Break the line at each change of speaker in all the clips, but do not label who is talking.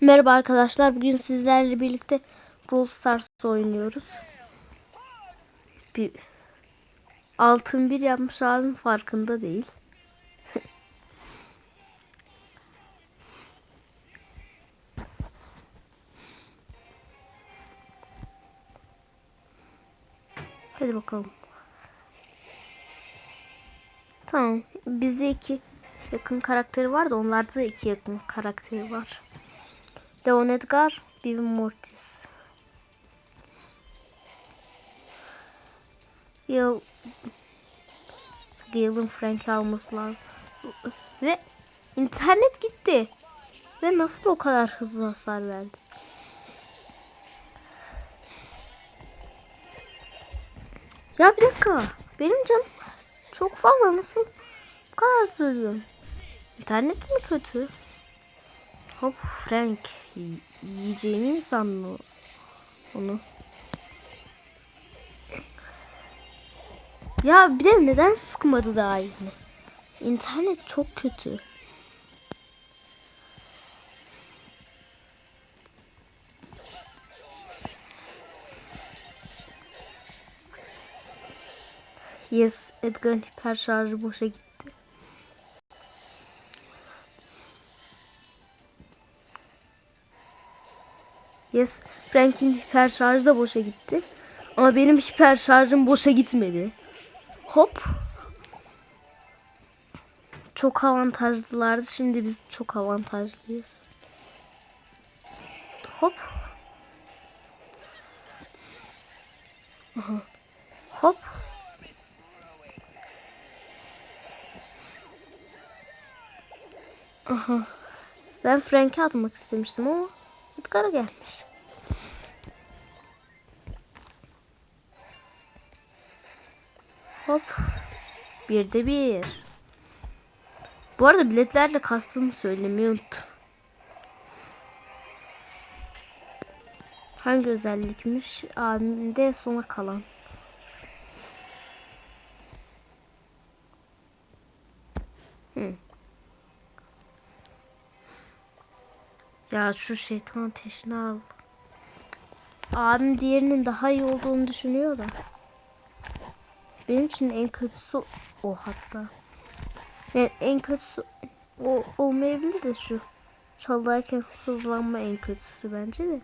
Merhaba arkadaşlar. Bugün sizlerle birlikte Brawl Stars oynuyoruz. Bir altın bir yapmış abim farkında değil. Hadi bakalım. Tamam. Bizde iki yakın karakteri var da onlarda da iki yakın karakteri var. Leon Edgar, Vivi Mortis. Yıl Gale'ın Frank alması lazım. Ve internet gitti. Ve nasıl o kadar hızlı hasar verdi? Ya bir dakika. Benim canım çok fazla nasıl bu kadar hızlı? İnternet mi kötü? Hop Frank yiyeceğimi mi sandın onu? Ya bir de neden sıkmadı daha yine? İnternet çok kötü. Yes, Edgar'ın hiper şarjı boşa gitti. Yes, Frank'in hiper şarjı da boşa gitti. Ama benim hiper şarjım boşa gitmedi. Hop. Çok avantajlılardı. Şimdi biz çok avantajlıyız. Hop. Aha. Hop. Aha. Ben Frank'e atmak istemiştim ama Edgar'a gelmiş. Hop. Bir de bir. Bu arada biletlerle kastımı söylemeyi unuttum. Hangi özellikmiş? Abimde sona kalan. Ya şu şeytan ateşini al. Abim diğerinin daha iyi olduğunu düşünüyor da. Benim için en kötüsü o hatta. Yani en kötüsü o olmayabilir de şu. Çaldayken hızlanma en kötüsü bence de.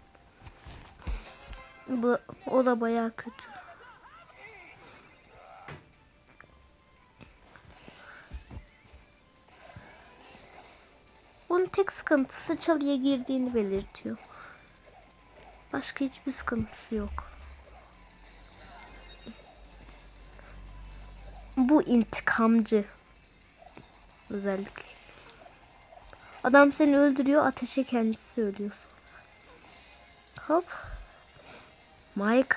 Bu, o da bayağı kötü. Tek sıkıntısı çalıya girdiğini belirtiyor. Başka hiçbir sıkıntısı yok. Bu intikamcı özellik. Adam seni öldürüyor, ateşe kendisi ölüyorsun. Hop. Mike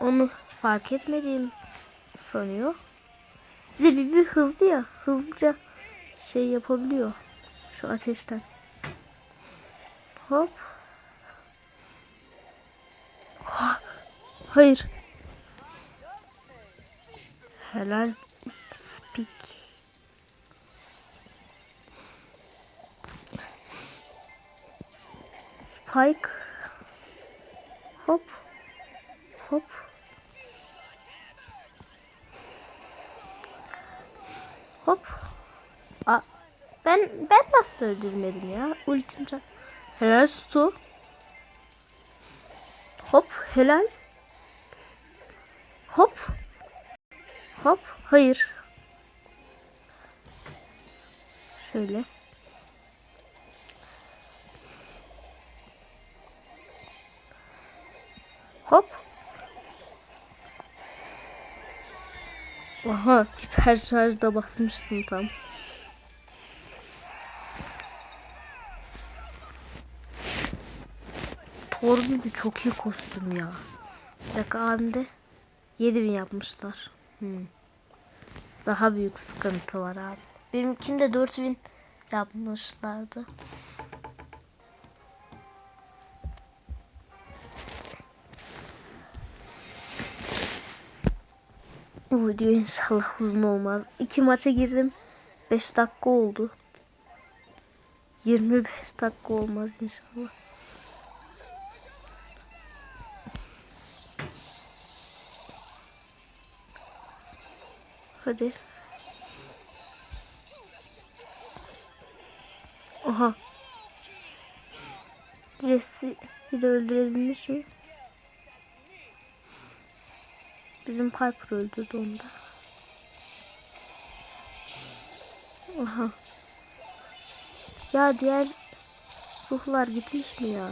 onu fark etmediğim sanıyor. Bir de bir, bir hızlı ya, hızlıca şey yapabiliyor. Şu ateşten. Hop. Ha, Hayır. Helal. Speak. Spike. Hop. Hop. Hop. Nasıl öldürmedim ya? Ultim. Helal Stu. Hop helal. Hop. Hop. Hayır. Şöyle. Hop. Aha hiper şarjda basmıştım tam. Thor gibi çok iyi kostüm ya. Bir dakika abimde 7000 yapmışlar. Hmm. Daha büyük sıkıntı var abi. Benimkinde 4000 yapmışlardı. Bu video inşallah uzun olmaz. İki maça girdim. 5 dakika oldu. 25 dakika olmaz inşallah. Hadi. Aha. Jesse'yi de öldürebilmiş mi? Bizim Piper öldürdü onu da. Aha. Ya diğer ruhlar gitmiş mi ya?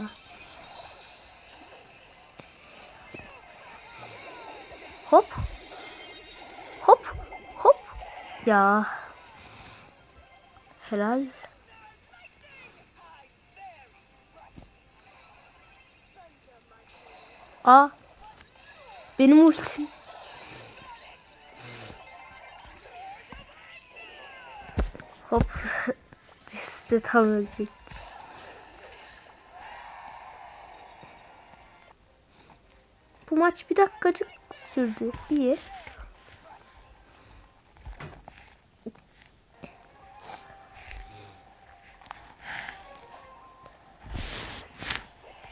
Hop. Hop. Ya. Helal. Aa. Benim ultim. Hop. De tam ölecekti. Bu maç bir dakikacık sürdü. İyi.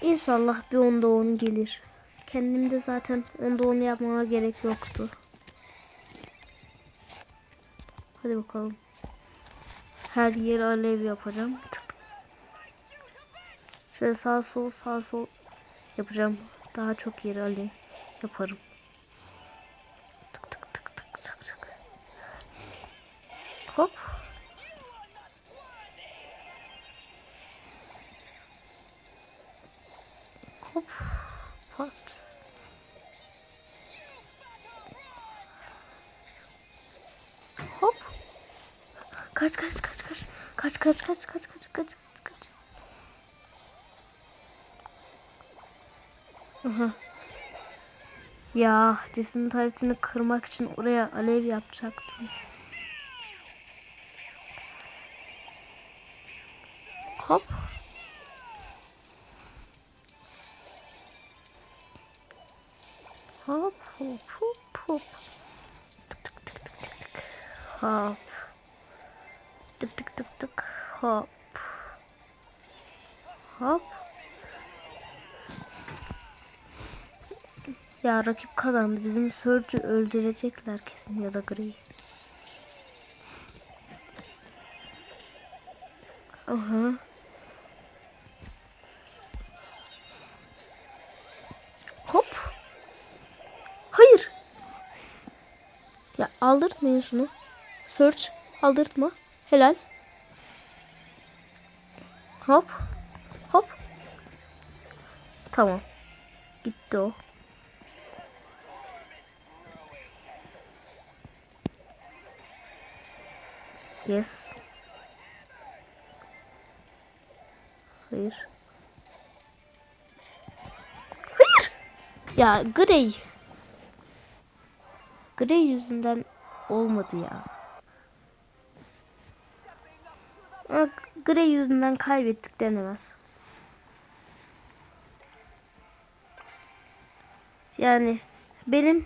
İnşallah bir onda on gelir. Kendimde zaten onda on yapmama gerek yoktu. Hadi bakalım. Her yere alev yapacağım. Şöyle sağ sol sağ sol yapacağım. Daha çok yere alev yaparım. Kaç kaç kaç kaç. Kaç kaç kaç kaç kaç kaç kaç. Ya Jesse'nin taretini kırmak için oraya alev yapacaktım. Hop Hop. Ya rakip kazandı. Bizim Surge'ü öldürecekler kesin ya da Grey. Aha. Hop. Hayır. Ya aldırtmayın şunu. Search aldırtma. Helal. Hop. Tamam. Gitti o. Yes. Hayır. Hayır. Ya Grey. Grey yüzünden olmadı ya. Grey yüzünden kaybettik denemez. Yani benim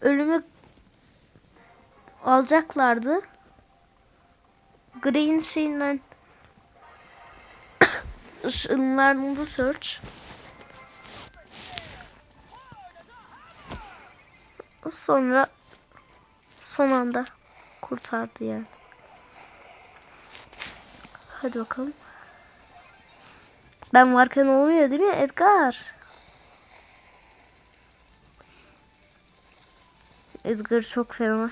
ölümü alacaklardı. Grey'in şeyinden ışınlandı search. Sonra son anda kurtardı yani. Hadi bakalım. Ben varken olmuyor değil mi Edgar? Edgar çok fena.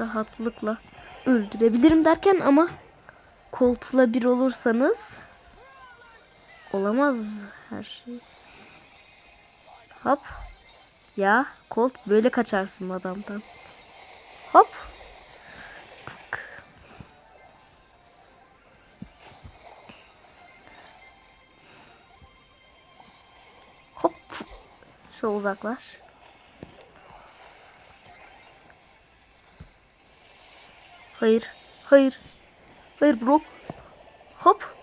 Rahatlıkla öldürebilirim derken ama koltuğla bir olursanız olamaz her şey. Hop. Ya Colt böyle kaçarsın adamdan. Hop. Şu uzaklaş. Hayır. Hayır. Hayır bro. Hop.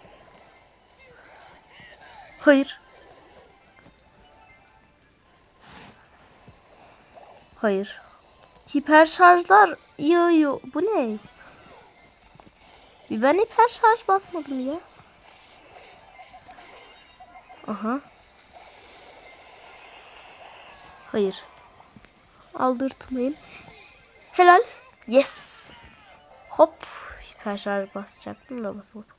Hayır. Hayır. Hiper şarjlar yağıyor. Bu ne? Ben hiper şarj basmadım ya. Aha. Hayır. Aldırtmayın. Helal. Yes. Hop. Hiper şarj basacaktım da basamadım.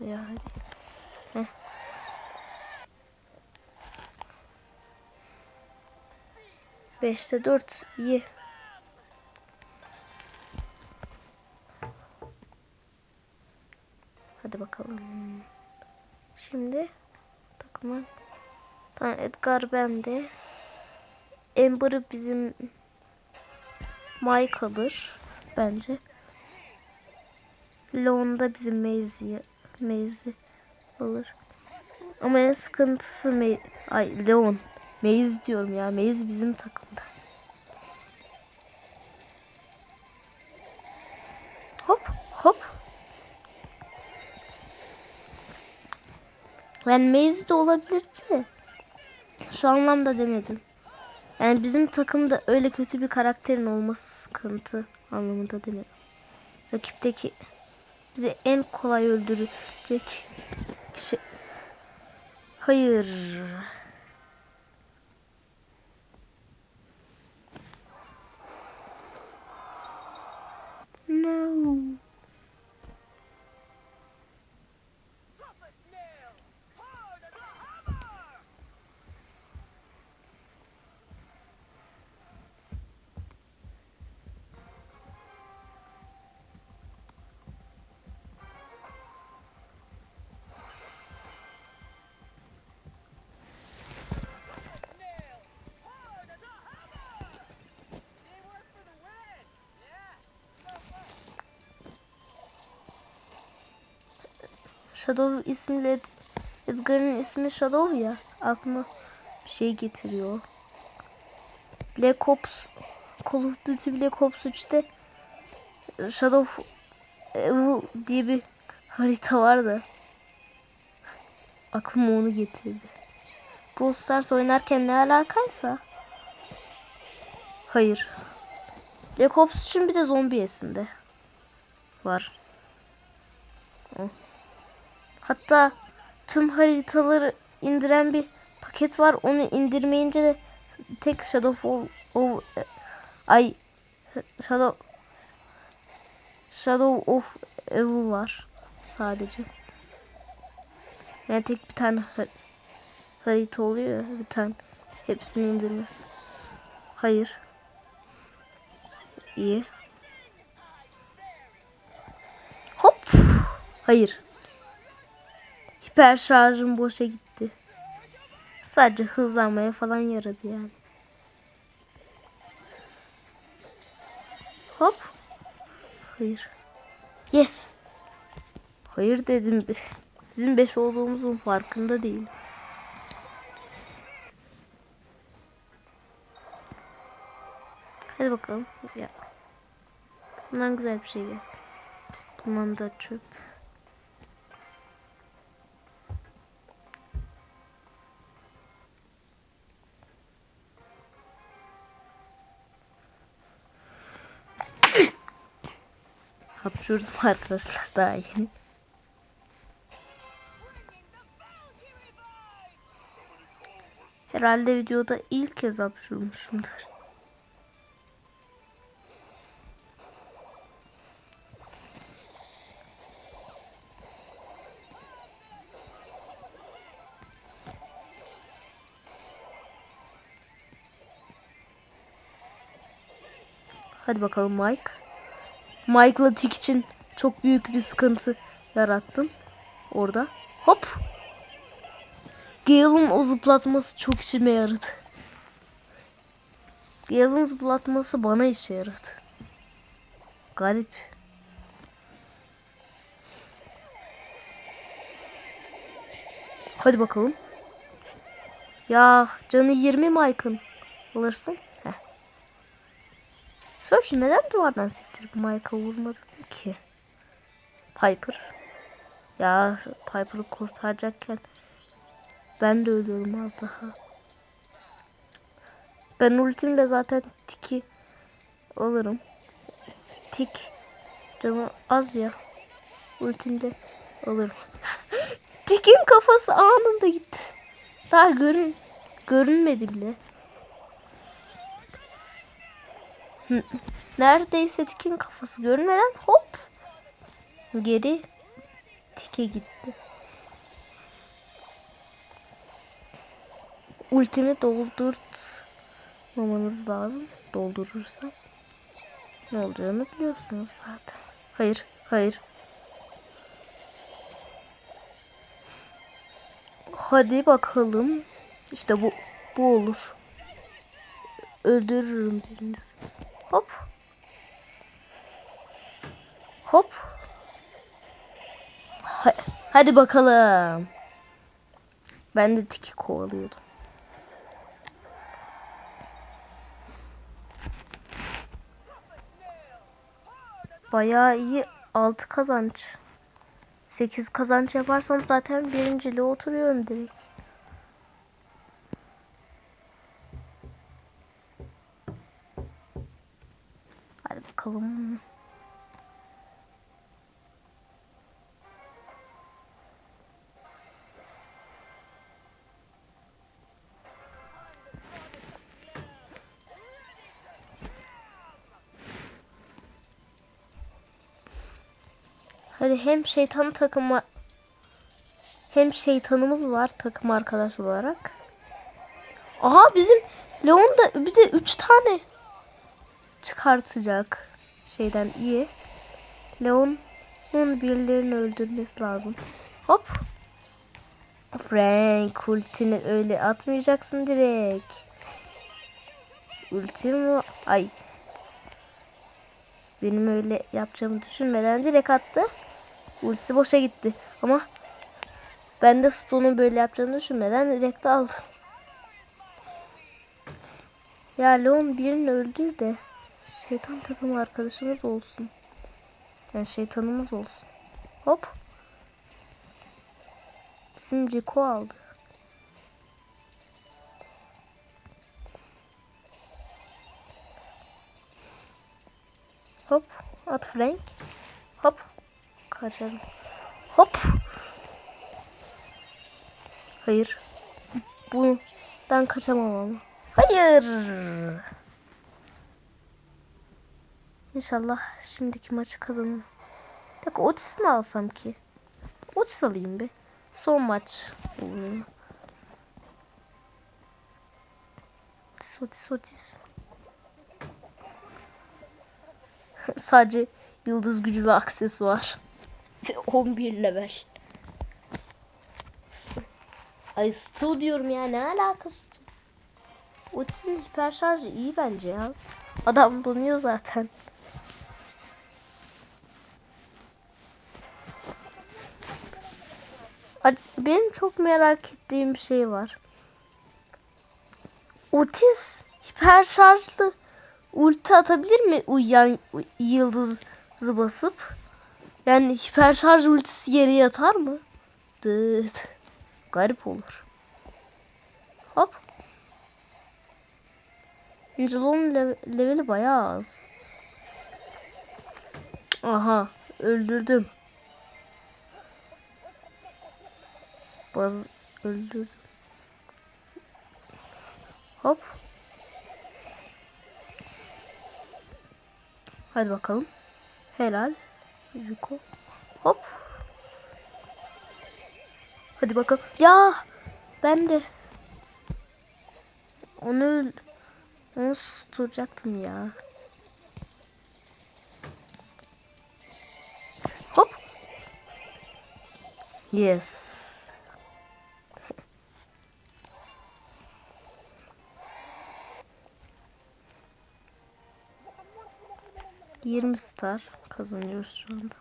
Ya hadi. Heh. Beşte dört. iyi. Hadi bakalım. Şimdi takımın tamam, Edgar bende. Amber bizim Mike alır bence. Leon da bizim Maisy Maisy alır. Ama en sıkıntısı May Ay Leon. Maze diyorum ya. Maze bizim takımda. Yani Maze de olabilirdi. Şu anlamda demedim. Yani bizim takımda öyle kötü bir karakterin olması sıkıntı anlamında demedim. Rakipteki bizi en kolay öldürecek kişi. Hayır. No. Shadow ismiyle Ed- Edgar'ın ismi Shadow ya. Aklıma bir şey getiriyor. Black Ops Call of Duty Black Ops 3'te Shadow Evil diye bir harita vardı. Aklıma onu getirdi. Brawl Stars oynarken ne alakaysa. Hayır. Black Ops için bir de zombiyesinde var. Hatta tüm haritaları indiren bir paket var. Onu indirmeyince de tek Shadow of, of ay Shadow Shadow of Evil var sadece. Yani tek bir tane har- harita oluyor ya bir tane hepsini indirmez. Hayır. İyi. Hop. Hayır. Hiper şarjım boşa gitti. Sadece hızlanmaya falan yaradı yani. Hop. Hayır. Yes. Hayır dedim. Bizim 5 olduğumuzun farkında değil. Hadi bakalım. Ya. Bundan güzel bir şey gel. Bundan da çöp. Hapşuruz arkadaşlar daha yeni. Herhalde videoda ilk kez hapşurmuşumdur. Hadi bakalım Mike. Mike'la Tik için çok büyük bir sıkıntı yarattım. Orada. Hop. Gale'ın o zıplatması çok işime yaradı. Gale'ın zıplatması bana işe yaradı. Garip. Hadi bakalım. Ya canı 20 Mike'ın. Alırsın. Söyle neden duvardan sektirip Mike'a vurmadın ki? Piper. Ya Piper'ı kurtaracakken ben de ölüyorum az daha. Ben ultimle zaten tiki alırım. Tik. Canı az ya. Ultimde alırım. Tik'in kafası anında gitti. Daha görün görünmedi bile. Hı. Neredeyse Tik'in kafası görünmeden hop geri Tik'e gitti. Ultimi doldurtmamanız lazım. Doldurursam ne olacağını biliyorsunuz zaten. Hayır, hayır. Hadi bakalım. İşte bu bu olur. Öldürürüm birinizi. Hop. Hop. Ha- hadi bakalım. Ben de tiki kovalıyordum. Bayağı iyi 6 kazanç. 8 kazanç yaparsam zaten birinciliğe oturuyorum direkt. Hadi bakalım. Hadi hem şeytan takımı hem şeytanımız var takım arkadaş olarak. Aha bizim Leon da bir de 3 tane çıkartacak şeyden iyi. Leon'un birilerini öldürmesi lazım. Hop. Frank ultini öyle atmayacaksın direkt. Ultimi ay benim öyle yapacağımı düşünmeden direkt attı. Ultisi boşa gitti. Ama ben de Stone'un böyle yapacağını düşünmeden direkt aldım. Ya Leon birini öldür de şeytan takım arkadaşımız olsun. Yani şeytanımız olsun. Hop. Bizim Rico aldı. Hop. At Frank. Hop. Kaçalım. Hop. Hayır. Bundan kaçamam ama. Hayır. İnşallah şimdiki maçı kazanırım. Dakika Otis mi alsam ki? Otis alayım bir. Son maç. Otis, Otis, Otis. Sadece yıldız gücü ve aksesuar. Ve 11 level. Ay Stu diyorum ya ne alakası? Otis'in hiper şarjı iyi bence ya. Adam donuyor zaten. Benim çok merak ettiğim bir şey var. Otis hiper şarjlı ulti atabilir mi uyuyan u- yıldızı basıp? Yani hiper şarj ultisi yere yatar mı? Dıt. Garip olur. Hop. Angelo'nun lev- leveli bayağı az. Aha. Öldürdüm. Baz öldürdüm. Hop. Hadi bakalım. Helal. Rico. Hop. Hadi bakalım. Ya ben de onu onu susturacaktım ya. Hop. Yes. Yirmi star kazanıyoruz şu anda.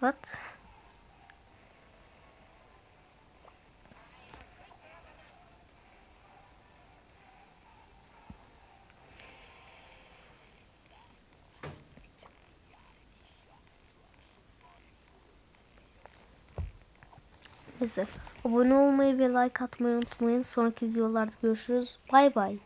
What? Neyse. Abone olmayı ve like atmayı unutmayın. Sonraki videolarda görüşürüz. Bay bay.